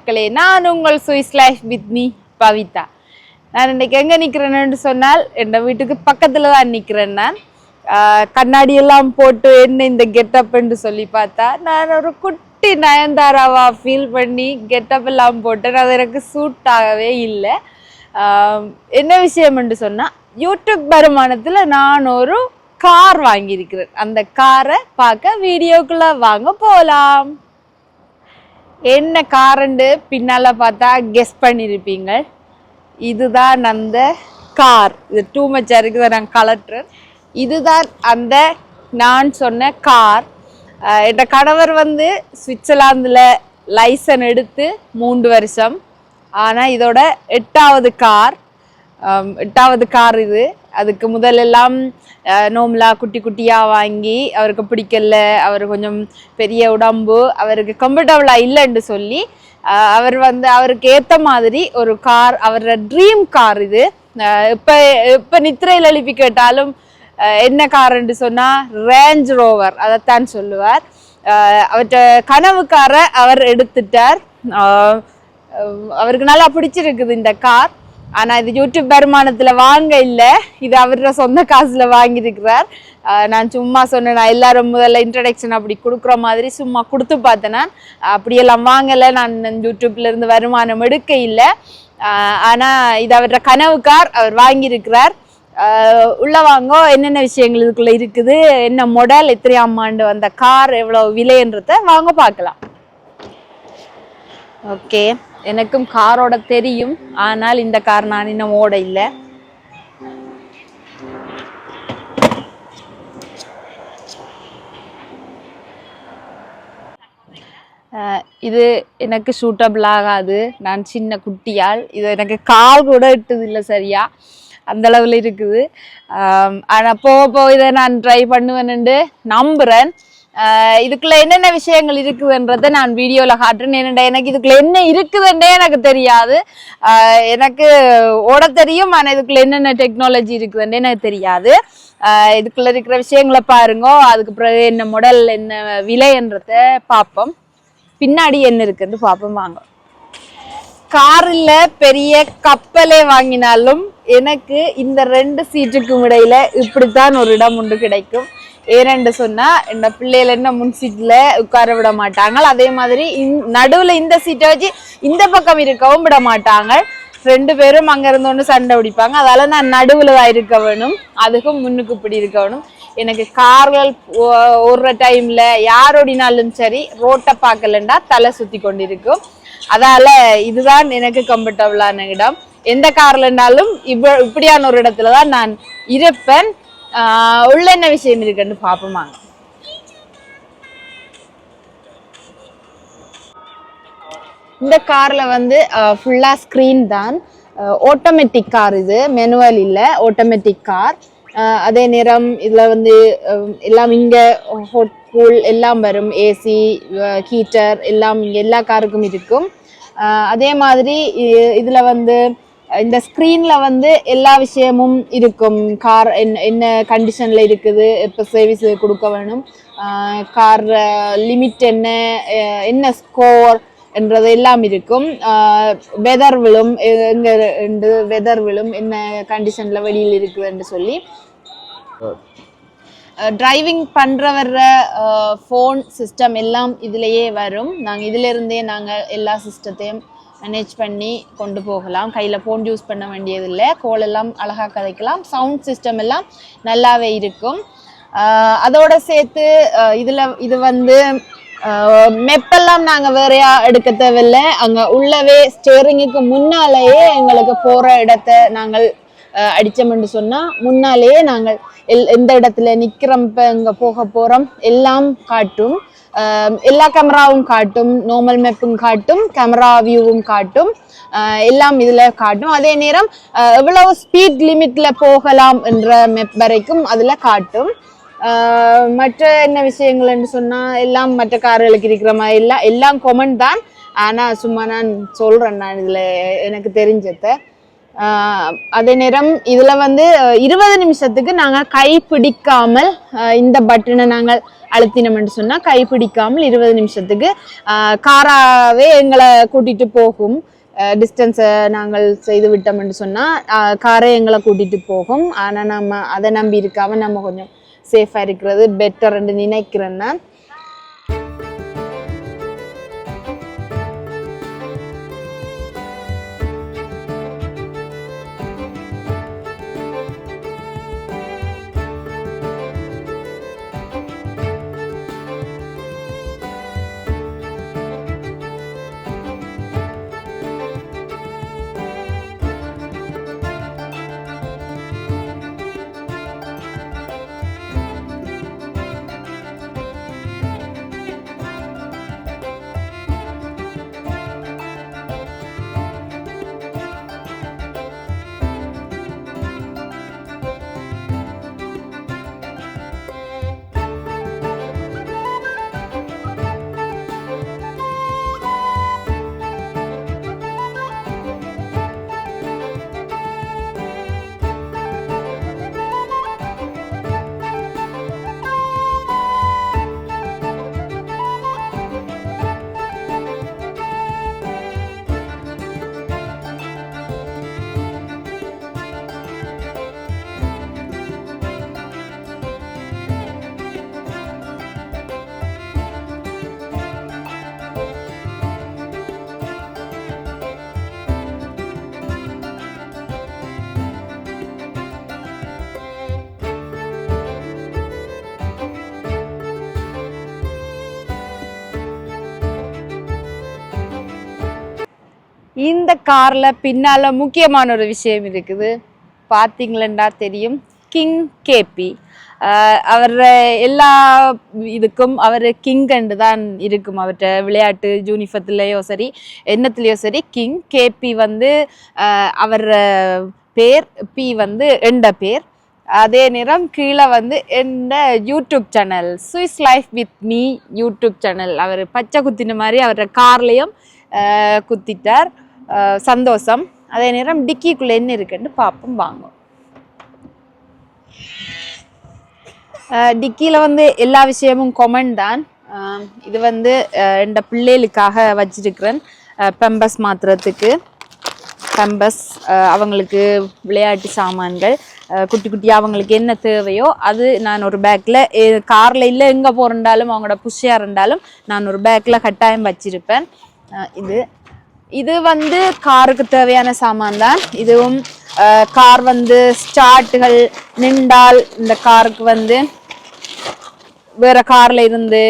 மக்களே நான் உங்கள் Swiss life with me Pavitha. நான் இன்னைக்கு எங்க நிக்கிறேன்னு சொன்னால் என் வீட்டுக்கு பக்கத்துல தான் நிக்கிறேன் நான். கண்ணாடியெல்லாம் கண்ணாடி எல்லாம் போட்டு என்ன இந்த கெட்டப்னு சொல்லி பார்த்தா நான் ஒரு குட்டி நயன்தாராவா ஃபீல் பண்ணி கெட்டப் எல்லாம் போட்டேன். அது எனக்கு சூட் ஆகவே இல்லை. என்ன விஷயம் என்று சொன்னால் யூடியூப் வருமானத்தில் நான் ஒரு கார் வாங்கியிருக்கிறேன். அந்த காரை பார்க்க வீடியோக்குள்ளே வாங்க போகலாம் என்ன காருண்டு பின்னால் பார்த்தா கெஸ் பண்ணியிருப்பீங்க இதுதான் அந்த கார் இது டூ மச்சா இருக்குது நான் கலட்டுறேன் இதுதான் அந்த நான் சொன்ன கார் என் கணவர் வந்து சுவிட்சர்லாந்தில் லைசன் எடுத்து மூன்று வருஷம். ஆனால் இதோட எட்டாவது கார் எட்டாவது கார் இது. அதுக்கு முதலெல்லாம் நோம்லா குட்டி குட்டியாக வாங்கி அவருக்கு பிடிக்கல அவர் கொஞ்சம் பெரிய உடம்பு அவருக்கு கம்ஃபர்டபுளாக இல்லைன்னு சொல்லி அவர் வந்து அவருக்கு ஏற்ற மாதிரி ஒரு கார் அவரோட ட்ரீம் கார் இது. இப்போ இப்போ நித்திரையில் எழுப்பி கேட்டாலும் என்ன காருன்னு சொன்னால் ரேஞ்ச் ரோவர் அதைத்தான் சொல்லுவார். அவற்ற அவர்கிட்ட கனவுக்கார அவர் எடுத்துட்டார். அவருக்கு நல்லா பிடிச்சிருக்குது இந்த கார் ஆனா இது யூடியூப் வருமானத்துல வாங்க இல்ல. இது அவரோட சொந்த காசுல வாங்கியிருக்கிறார். நான் சும்மா சொன்னேன் நான் எல்லாரும் முதல்ல இன்ட்ரடக்ஷன் அப்படி கொடுக்குற மாதிரி சும்மா கொடுத்து பார்த்தேன் நான். அப்படியெல்லாம் வாங்கலை நான் யூடியூப்ல இருந்து வருமானம் எடுக்க இல்லை. ஆனால் இது அவரோட கனவு கார் அவர் வாங்கியிருக்கிறார். உள்ள வாங்க என்னென்ன விஷயங்கள் இதுக்குள்ள இருக்குது என்ன மாடல் எத்தனையாம் ஆண்டு வந்த கார் எவ்வளோ விலைன்றத வாங்க பார்க்கலாம். ஓகே. எனக்கும் காரோட தெரியும். ஆனால் இந்த கார் நான் இன்னும் ஓட இல்லை. இது எனக்கு சூட்டபிள் ஆகாது. நான் சின்ன குட்டியால். இது எனக்கு கால் கூட இட்டது இல்லை சரியா? அந்த அளவில் இருக்குது. ஆனால் ஆனா போக போக இதை நான் ட்ரை பண்ணுவேன்னு நம்புறேன். இதுக்குள்ள என்னென்ன விஷயங்கள் இருக்குதுன்றதை நான் வீடியோவில் காட்டுறேன். என்னடா எனக்கு இதுக்குள்ள என்ன இருக்குதுன்றே எனக்கு தெரியாது. எனக்கு ஓட தெரியும் ஆனால் இதுக்குள்ள என்னென்ன டெக்னாலஜி இருக்குதுன்றே எனக்கு தெரியாது. இதுக்குள்ள இருக்கிற விஷயங்களை பாருங்க. அதுக்கு பிறகு என்ன மொடல் என்ன விலைன்றத பார்ப்போம். பின்னாடி என்ன இருக்குன்னு பார்ப்போம் வாங்க. காரில் பெரிய கப்பலே வாங்கினாலும் எனக்கு இந்த ரெண்டு சீட்டுக்கும் இடையில இப்படித்தான் ஒரு இடம் உண்டு கிடைக்கும். ஏனென்று சொன்னா இந்த பிள்ளைகள் என்ன முன் சீட்ல உட்கார விட மாட்டாங்க. அதே மாதிரி இந்- நடுவுல இந்த சீட்டை வச்சு இந்த பக்கம் இருக்கவும் விட மாட்டாங்க. ரெண்டு பேரும் அங்க இருந்தோன்னு சண்டை பிடிப்பாங்க. அதால நான் நடுவுல தான் இருக்க வேணும். அதுக்கும் முன்னுக்கு இப்படி இருக்க வேணும். எனக்கு கார்கள் ஓ- ஓடுற டைம்ல யாரோடினாலும் சரி ரோட்டை பார்க்கலண்டா தலை சுத்தி கொண்டிருக்கும். அதால இதுதான் எனக்கு கம்ஃபர்டபுளான இடம். எந்த கார்லனாலும் இவ்வ இப்படியான ஒரு இடத்துல தான் நான் இருப்பேன். உள்ள என்ன விஷயம் இருக்குன்னு பார்ப்போமாங்க இந்த கார்ல வந்து ஃபுல்லா ஸ்க்ரீன் தான். ஆட்டோமேட்டிக் கார் இது. மெனுவல் இல்லை ஆட்டோமேட்டிக் கார் அதே நேரம் இதுல வந்து எல்லாம் இங்கே ஹோட் கூல் எல்லாம் வரும். ஏசி ஹீட்டர் எல்லாம் இங்கே எல்லா காருக்கும் இருக்கும். அதே மாதிரி இதில் இதுல வந்து இந்த ஸ்க்ரீனில் வந்து எல்லா விஷயமும் இருக்கும். கார் என்ன என்ன கண்டிஷனில் இருக்குது இப்போ சர்வீஸ் கொடுக்க வேணும் கார் லிமிட் என்ன என்ன ஸ்கோர் என்றது எல்லாம் இருக்கும். வெதர் விழும் எங்கே எங்க வெதர் விழும் என்ன கண்டிஷனில் வெளியில் இருக்குதுன்னு சொல்லி. டிரைவிங் பண்ணுறவர ஃபோன் சிஸ்டம் எல்லாம் இதுலேயே வரும். நாங்கள் இதிலிருந்தே நாங்கள் எல்லா சிஸ்டத்தையும் மேனேஜ் பண்ணி கொண்டு போகலாம். கையில் ஃபோன் யூஸ் பண்ண வேண்டியதில்லை. கோல் எல்லாம் அழகாக கதைக்கலாம். சவுண்ட் சிஸ்டம் எல்லாம் நல்லாவே இருக்கும். அதோட சேர்த்து இதில் இது வந்து மெப்பெல்லாம் நாங்கள் வேறையா எடுக்க தேவையில்லை. அங்கே உள்ளவே ஸ்டேரிங்குக்கு முன்னாலேயே எங்களுக்கு போகிற இடத்த நாங்கள் அடித்தோம்னு சொன்னால் சொன்னா முன்னாலேயே நாங்கள் எல் எந்த இடத்துல நிற்கிறப்ப இப்போ போக போகிறோம் எல்லாம் காட்டும். எல்லா கேமராவும் காட்டும் நார்மல் மேப்பும் காட்டும் கேமரா வியூவும் காட்டும். எல்லாம் இதில் காட்டும். அதே நேரம் எவ்வளோ எவ்வளவு ஸ்பீட் லிமிட்டில் போகலாம் என்ற மெப் வரைக்கும் அதில் காட்டும். மற்ற என்ன விஷயங்கள்னு சொன்னால் எல்லாம் மற்ற கார்களுக்கு இருக்கிற மாதிரி எல்லாம் எல்லாம் கொமன் தான். ஆனால் சும்மா நான் சொல்கிறேன் நான் இதில் எனக்கு தெரிஞ்சதை. அதே நேரம் இதில் வந்து இருபது நிமிஷத்துக்கு நாங்கள் கை பிடிக்காமல் இந்த பட்டனை நாங்கள் அழுத்தினோம்னு சொன்னால் கை பிடிக்காமல் இருபது நிமிஷத்துக்கு காராகவே காராவே எங்களை கூட்டிகிட்டு போகும். டிஸ்டன்ஸை நாங்கள் செய்து விட்டோம்னு சொன்னால் காரை எங்களை கூட்டிகிட்டு போகும். ஆனால் நம்ம அதை நம்பி இருக்காமல் நம்ம கொஞ்சம் சேஃபாக இருக்கிறது பெட்டர்ன்னு நினைக்கிறேன்னா இந்த காரில் பின்னால் முக்கியமான ஒரு விஷயம் இருக்குது. பார்த்தீங்களா தெரியும்? கிங் கேபி அவர் எல்லா இதுக்கும் அவர் கிங் அண்டு தான் இருக்கும். அவர்கிட்ட விளையாட்டு ஜூனிஃபத்துலேயோ சரி என்னத்துலேயோ சரி கிங் கேபி வந்து அவர் பேர் பி வந்து எண்ட பேர். அதே நேரம் கீழே வந்து எந்த YouTube channel Swiss life with me YouTube channel அவர் பச்சை குத்தின மாதிரி அவரோட கார்லேயும் குத்திட்டார். சந்தோஷம். அதே நேரம் டிக்கிக்குள்ளே என்ன இருக்குன்னு பார்ப்போம் வாங்கும் டிக்கியில் வந்து எல்லா விஷயமும் கொமன் தான். இது வந்து இந்த பிள்ளைகளுக்காக வச்சிருக்கிறேன் பெம்பஸ் மாத்துறதுக்கு பெம்பஸ் அவங்களுக்கு விளையாட்டு சாமான்கள் குட்டி குட்டியாக அவங்களுக்கு என்ன தேவையோ அது நான் ஒரு பேக்கில் காரில் இல்லை எங்கே போகிறண்டாலும் அவங்களோட புஷியாக இருந்தாலும் நான் ஒரு பேக்கில் கட்டாயம் வச்சிருப்பேன். இது. இது வந்து காருக்கு தேவையான சாமான் தான் இதுவும் கார் வந்து ஸ்டார்ட்டுகள் நின்றால் இந்த காருக்கு வந்து வேற கார்ல இருந்து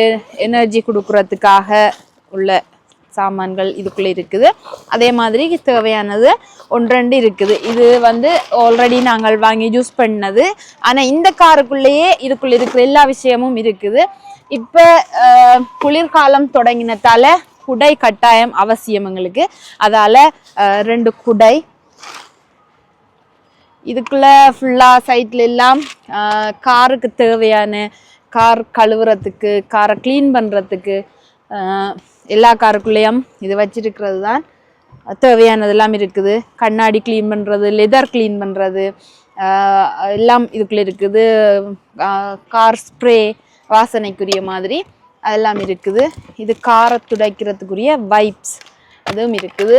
எனர்ஜி கொடுக்கறதுக்காக உள்ள சாமான்கள் இதுக்குள்ள இருக்குது. அதே மாதிரி தேவையானது ஒன்றெண்டு இருக்குது. இது வந்து ஆல்ரெடி நாங்கள் வாங்கி யூஸ் பண்ணது. ஆனால் இந்த காருக்குள்ளேயே இதுக்குள்ள இருக்கிற எல்லா விஷயமும் இருக்குது. இப்போ குளிர்காலம் தொடங்கினதால குடை கட்டாயம் அவசியம் எங்களுக்கு. அதால ரெண்டு குடை. இதுக்குள்ள ஃபுல்லா சைட்ல எல்லாம் காருக்கு தேவையான கார் கழுவுறதுக்கு காரை க்ளீன் பண்றதுக்கு எல்லா காருக்குள்ளேயும் இது வச்சிருக்கிறது தான் தேவையானதெல்லாம் இருக்குது. கண்ணாடி க்ளீன் பண்றது லெதர் க்ளீன் பண்றது எல்லாம் இதுக்குள்ள இருக்குது. கார் ஸ்ப்ரே வாசனைக்குரிய மாதிரி. அதெல்லாம் இருக்குது. இது காரை துடைக்கிறதுக்குரிய வைப்ஸ் அதுவும் இருக்குது.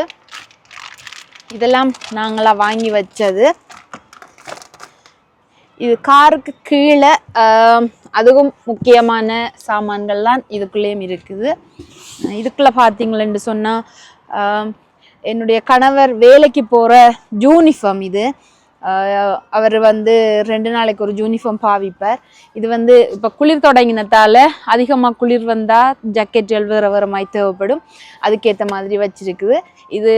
இதெல்லாம் நாங்களாக வாங்கி வச்சது. இது காருக்கு கீழே அதுவும் முக்கியமான சாமான்கள்லாம் இதுக்குள்ளேயும் இருக்குது. இதுக்குள்ளே பார்த்தீங்களேன்னு சொன்னால் என்னுடைய கணவர் வேலைக்கு போகிற யூனிஃபார்ம் இது. அவர் வந்து ரெண்டு நாளைக்கு ஒரு யூனிஃபார்ம் பாவிப்பார். இது வந்து இப்போ குளிர் தொடங்கினதால அதிகமாக குளிர் வந்தால் ஜக்கெட் வேறு மாதிரி தேவைப்படும். அதுக்கேற்ற மாதிரி வச்சுருக்குது. இது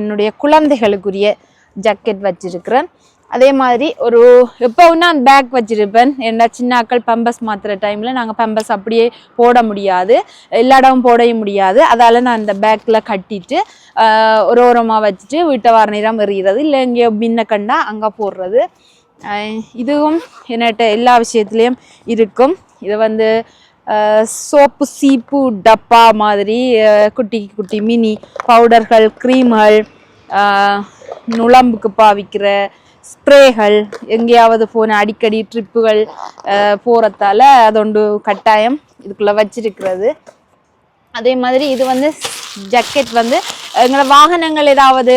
என்னுடைய குழந்தைகளுக்குரிய ஜக்கெட் வச்சுருக்கிறேன். அதே மாதிரி ஒரு எப்போவுன்னா அந்த பேக் வச்சிருப்பேன். சின்ன சின்னாக்கள் பம்பஸ் மாத்துற டைமில் நாங்கள் பம்பஸ் அப்படியே போட முடியாது. எல்லா இடமும் போடவும் முடியாது. அதால் நான் அந்த பேக்கில் கட்டிட்டு ஒரு ஓரமாக வச்சுட்டு வீட்டை வார நேரம் எறிகிறது இல்லை எங்கேயோ பின்ன கண்டா அங்கே போடுறது. இதுவும் என்னட்ட எல்லா விஷயத்துலேயும் இருக்கும். இது வந்து சோப்பு சீப்பு டப்பா மாதிரி குட்டி குட்டி மினி பவுடர்கள் க்ரீம்கள் நுழம்புக்கு பாவிக்கிற ஸ்ப்ரேகள் எங்கேயாவது போன அடிக்கடி ட்ரிப்புகள் போகிறதால அதொண்டு கட்டாயம் இதுக்குள்ளே வச்சிருக்கிறது. அதே மாதிரி இது வந்து ஜக்கெட் வந்து எங்களை வாகனங்கள் ஏதாவது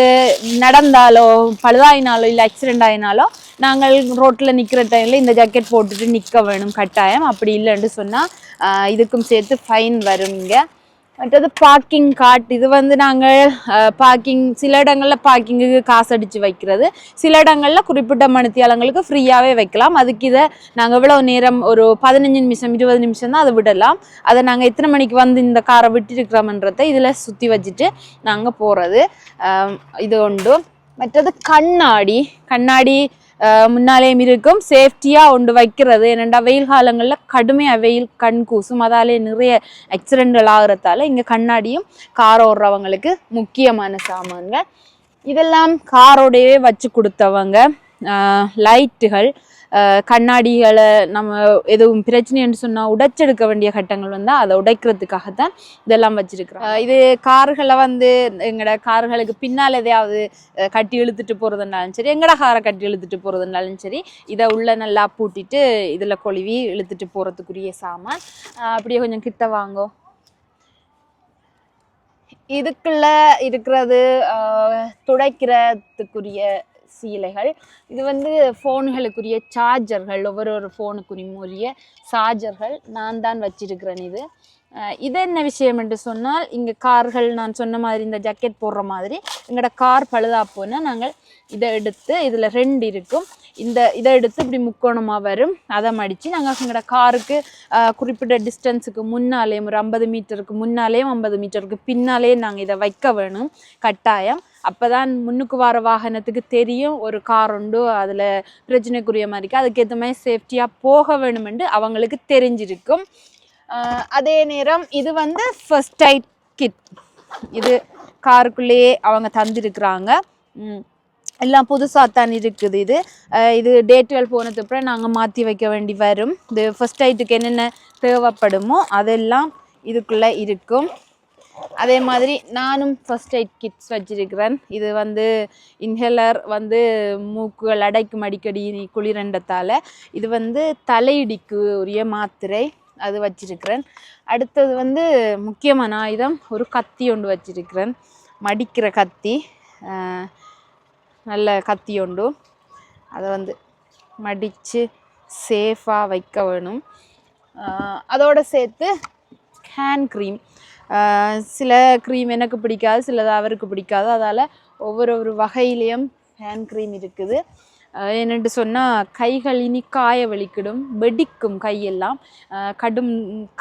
நடந்தாலோ பழுதாயினாலோ இல்லை ஆக்சிடென்ட் ஆயினாலோ நாங்கள் ரோட்டில் நிற்கிற டைமில் இந்த ஜக்கெட் போட்டுட்டு நிற்க வேணும். கட்டாயம். அப்படி இல்லைன்னு சொன்னால் இதுக்கும் சேர்த்து ஃபைன் வரும் இங்கே. மற்றது பார்க்கிங் காட் இது வந்து நாங்கள் பார்க்கிங் சில இடங்களில் பார்க்கிங்குக்கு காசு அடித்து வைக்கிறது. சில இடங்களில் குறிப்பிட்ட மணித்தியாலங்களுக்கு ஃப்ரீயாகவே வைக்கலாம். அதுக்கு இதை நாங்கள் எவ்வளோ நேரம் ஒரு பதினஞ்சு நிமிஷம் இருபது நிமிஷம் தான் அதை விடலாம். அதை நாங்கள் எத்தனை மணிக்கு வந்து இந்த காரை விட்டுருக்கிறோம்ன்றதை இதில் சுற்றி வச்சுட்டு நாங்கள் போகிறது இது உண்டு. மற்றது கண்ணாடி. கண்ணாடி முன்னாலேயும் இருக்கும். சேஃப்டியாக ஒன்று வைக்கிறது. என்னென்னா வெயில் காலங்களில் கடுமையாக வெயில் கண் கூசும். அதாலே நிறைய ஆக்சிடென்ட்கள் ஆகுறதால இங்கே கண்ணாடியும் கார் ஓடுறவங்களுக்கு முக்கியமான சாமான்கள். இதெல்லாம் காரோடையே வச்சு கொடுத்தவங்க. லைட்டுகள் கண்ணாடிகளை நம்ம எதுவும் பிரச்சனைன்னு சொன்னால் உடைச்செடுக்க வேண்டிய கட்டங்கள் வந்தால் அதை உடைக்கிறதுக்காகத்தான் இதெல்லாம் வச்சிருக்கிறோம். இது கார்களை வந்து எங்களோட கார்களுக்கு பின்னால் எதையாவது கட்டி இழுத்துட்டு போகிறதுனாலும் சரி எங்கட காரை கட்டி இழுத்துட்டு போகிறதுனாலும் சரி இதை உள்ள நல்லா பூட்டிட்டு இதில் கொழுவி இழுத்துட்டு போகிறதுக்குரிய சாமான். அப்படியே கொஞ்சம் கிட்ட வாங்கோ. இதுக்குள்ள இருக்கிறது துடைக்கிறதுக்குரிய சீலைகள். இது வந்து ஃபோன்களுக்குரிய சார்ஜர்கள் ஒவ்வொரு ஒரு ஃபோனுக்குரிய சார்ஜர்கள் நான் தான் வச்சிருக்கிறேன் இது. இது என்ன விஷயம் என்று சொன்னால் இங்கே கார்கள் நான் சொன்ன மாதிரி இந்த ஜக்கெட் போடுற மாதிரி எங்களோட கார் பழுதா போனால் நாங்கள் இதை எடுத்து இதில் ரெண்டு இருக்கும். இந்த இதை எடுத்து இப்படி முக்கோணமாக வரும். அதை மடித்து நாங்கள் எங்களோட காருக்கு குறிப்பிட்ட டிஸ்டன்ஸுக்கு முன்னாலேயும் ஒரு ஐம்பது மீட்டருக்கு முன்னாலேயும் ஐம்பது மீட்டருக்கு பின்னாலே நாங்கள் இதை வைக்க வேணும். கட்டாயம். அப்போ தான் முன்னுக்கு வர வாகனத்துக்கு தெரியும் ஒரு கார் உண்டு அதில் பிரச்சனைக்குரிய மாதிரிக்கு அதுக்கேற்ற மாதிரி சேஃப்டியாக போக வேணுமென்று அவங்களுக்கு தெரிஞ்சிருக்கும். அதே நேரம் இது வந்து ஃபர்ஸ்ட் எய்ட் கிட் இது காருக்குள்ளேயே அவங்க தந்திருக்கிறாங்க. எல்லாம் புதுசாக தான் இருக்குது இது. இது டேட்டுகள் போனதுக்கு அப்புறம் நாங்கள் மாற்றி வைக்க வேண்டி வரும். இது ஃபர்ஸ்ட் ஐட்டுக்கு என்னென்ன தேவைப்படுமோ அதெல்லாம் இதுக்குள்ளே இருக்கும். அதே மாதிரி நானும் ஃபர்ஸ்ட் எய்ட் கிட்ஸ் வச்சிருக்கிறேன். இது வந்து இன்ஹேலர் வந்து மூக்குகள் அடைக்கும் அடிக்கடி குளிரண்டத்தால். இது வந்து தலையிடிக்கு உரிய மாத்திரை அது வச்சிருக்கிறேன். அடுத்தது வந்து முக்கியமான ஆயுதம் ஒரு கத்தி ஒன்று வச்சிருக்கிறேன். மடிக்கிற கத்தி நல்ல கத்தி ஒன்று. அதை வந்து மடித்து சேஃபாக வைக்க வேணும். அதோடு சேர்த்து ஹேண்ட் க்ரீம் சில க்ரீம் எனக்கு பிடிக்காது சிலது அவருக்கு பிடிக்காது. அதால் ஒவ்வொரு ஒரு வகையிலையும் ஹேண்ட் க்ரீம் இருக்குது. என்னென்று சொன்னால் கைகள் இனி காய வலிக்கிடும் வெடிக்கும் கையெல்லாம் கடும்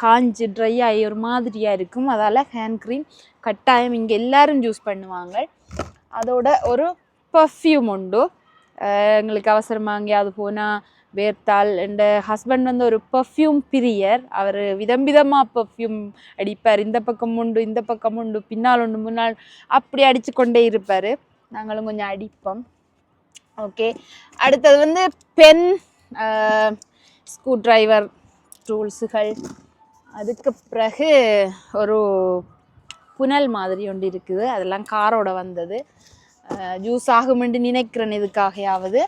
காஞ்சு ட்ரை ஆகி ஒரு மாதிரியாக இருக்கும். அதால் ஹேண்ட் க்ரீம் கட்டாயம் இங்கே எல்லோரும் யூஸ் பண்ணுவாங்க. அதோட ஒரு பர்ஃப்யூம் உண்டு. எங்களுக்கு அவசரமாக எங்கேயாவது போனால் வேர்த்தால் என் ஹஸ்பண்ட் வந்து ஒரு பர்ஃப்யூம் பிரியர். அவர் விதம் விதமாக பர்ஃப்யூம் அடிப்பார். இந்த பக்கம் உண்டு இந்த பக்கம் உண்டு பின்னால் உண்டு முன்னால் அப்படி அடித்து கொண்டே இருப்பார். நாங்களும் கொஞ்சம் அடிப்போம். ஓகே அடுத்தது வந்து பென் ஸ்க்ரூ டிரைவர் டூல்ஸுகள் அதுக்கு பிறகு ஒரு புனல் மாதிரி ஒன்று இருக்குது. அதெல்லாம் காரோட வந்தது. ஜூஸ் ஆகுமென்று நினைக்கிறேன். இதுக்காகையாவது.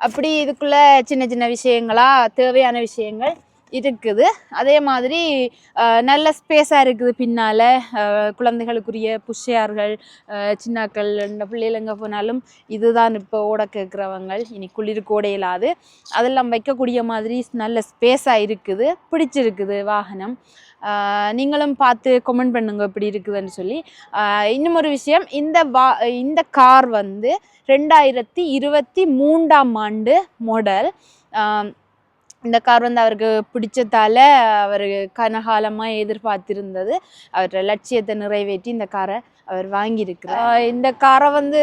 அப்படி இதுக்குள்ள சின்ன சின்ன விஷயங்களா தேவையான விஷயங்கள் இருக்குது. அதே மாதிரி நல்ல ஸ்பேஸாக இருக்குது பின்னால். குழந்தைகளுக்குரிய புஷையார்கள் சின்னாக்கள் இந்த பிள்ளைகளுங்க போனாலும் இதுதான் இப்போ ஓட கேட்குறவங்க இனி குளிருக்கு ஓட இயலாது அதெல்லாம் வைக்கக்கூடிய மாதிரி நல்ல ஸ்பேஸாக இருக்குது. பிடிச்சிருக்குது வாகனம். நீங்களும் பார்த்து கமெண்ட் பண்ணுங்க எப்படி இருக்குதுன்னு சொல்லி. இன்னும் ஒரு விஷயம். இந்த வா இந்த கார் வந்து ரெண்டாயிரத்தி இருபத்தி மூன்றாம் ஆண்டு மாடல் இந்த கார் வந்து அவருக்கு பிடிச்சதால அவர் கனகாலமாக எதிர்பார்த்திருந்தது. அவர் லட்சியத்தை நிறைவேற்றி இந்த காரை அவர் வாங்கியிருக்கிறார். இந்த காரை வந்து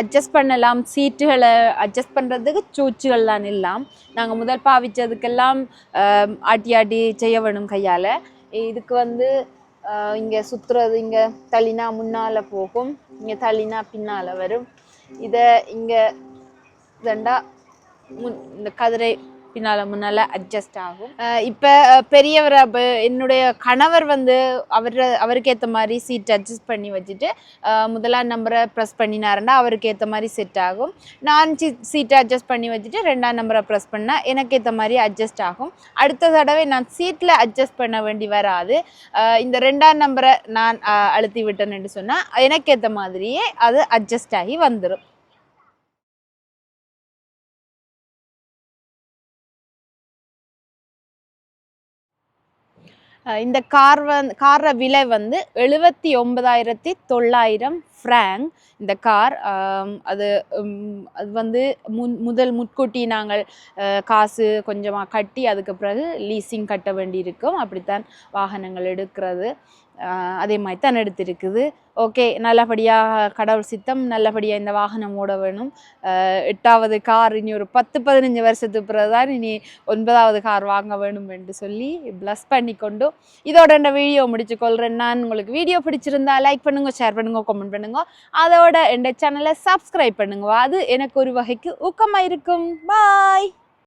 அட்ஜஸ்ட் பண்ணலாம். சீட்டுகளை அட்ஜஸ்ட் பண்ணுறதுக்கு சூச்சுகள் தான் இல்லாம். நாங்கள் முதல் பாவிச்சதுக்கெல்லாம் ஆட்டி ஆட்டி செய்ய வேணும் கையால். இதுக்கு வந்து இங்கே சுற்றுறது இங்கே தள்ளினா முன்னால் போகும். இங்கே தள்ளினா பின்னால் வரும். இதை இங்கே இதண்டா முன் இந்த கதிரை பின்னால் முன்னால் அட்ஜஸ்ட் ஆகும். இப்போ பெரியவர் அப்போ என்னுடைய கணவர் வந்து அவர் அவருக்கு ஏற்ற மாதிரி சீட் அட்ஜஸ்ட் பண்ணி வச்சுட்டு முதலாம் நம்பரை ப்ரெஸ் பண்ணினாருன்னா அவருக்கு ஏற்ற மாதிரி செட் ஆகும். நான் சீட்டை அட்ஜஸ்ட் பண்ணி வச்சுட்டு ரெண்டாம் நம்பரை ப்ரெஸ் பண்ணால் எனக்கு ஏற்ற மாதிரி அட்ஜஸ்ட் ஆகும். அடுத்த தடவை நான் சீட்டில் அட்ஜஸ்ட் பண்ண வேண்டி வராது. இந்த ரெண்டாம் நம்பரை நான் அழுத்தி விட்டேன்னு சொன்னால் எனக்கு ஏற்ற மாதிரியே அது அட்ஜஸ்ட் ஆகி வந்துடும் இந்த கார் வந் கார விலை வந்து எழுபத்தி ஒன்பதாயிரத்தி தொள்ளாயிரம் ஃப்ராங்க் இந்த கார் அது அது வந்து முன் முதல் முட்கூட்டி நாங்கள் காசு கொஞ்சமாக கட்டி அதுக்கு பிறகு லீசிங் கட்ட வேண்டியிருக்கும். அப்படித்தான் வாகனங்கள் எடுக்கிறது. அதே மாதிரி தான் எடுத்திருக்குது. ஓகே நல்லபடியாக கடவுள் சித்தம் நல்லபடியாக இந்த வாகனம் ஓட வேணும். எட்டாவது கார் இனி ஒரு பத்து பதினஞ்சு வருஷத்துக்கு பிறகு தான் இனி ஒன்பதாவது கார் வாங்க வேணும் என்று சொல்லி ப்ளஸ் பண்ணிக்கொண்டு இதோட இந்த வீடியோ முடிச்சு கொள்கிறேன் நான் உங்களுக்கு வீடியோ பிடிச்சிருந்தா லைக் பண்ணுங்க ஷேர் பண்ணுங்க கமெண்ட் பண்ணுங்க. அதோட என் சேனலை சப்ஸ்கிரைப் பண்ணுங்க. அது எனக்கு ஒரு வகைக்கு ஊக்கமாக இருக்கும். பாய்